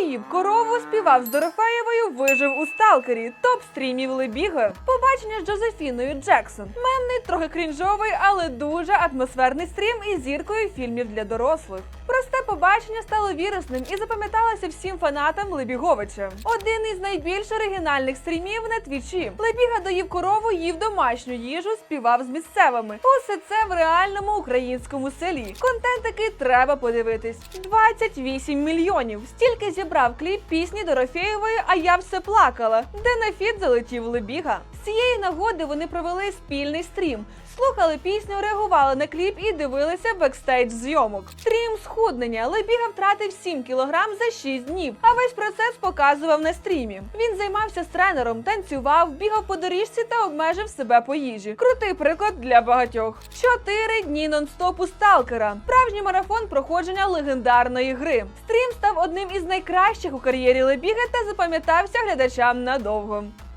доїв корову, співав з Дорофеєвою, вижив у сталкері, топ стрімів Лебіга. Побачення з Джозефіною Джексон. Мемний, трохи крінжовий, але дуже атмосферний стрім із зіркою фільмів для дорослих. Просте побачення стало вірусним і запам'яталося всім фанатам Лебіговича. Один із найбільш оригінальних стрімів на твічі. Лебіга доїв корову, їв домашню їжу, співав з місцевими. Усе це в реальному українському селі. Контент такий треба подивитись. 28 мільйонів. Стільки зібрав кліп пісні Дорофєєвої, а я все плакала. Де на фіт залетів Лебіга. З цієї нагоди вони провели спільний стрім. Слухали пісню, реагували на кліп і дивилися бекстейдж зйомок. Стрім схуднення. Лебіга втратив 7 кілограм за 6 днів, а весь процес показував на стрімі. Він займався з тренером, танцював, бігав по доріжці та обмежив себе по їжі. Крутий приклад для багатьох. Чотири дні нон-стопу сталкера. Справжній марафон проходження легендарної гри. Став одним із найкращих у кар'єрі Лебіга та запам'ятався глядачам надовго.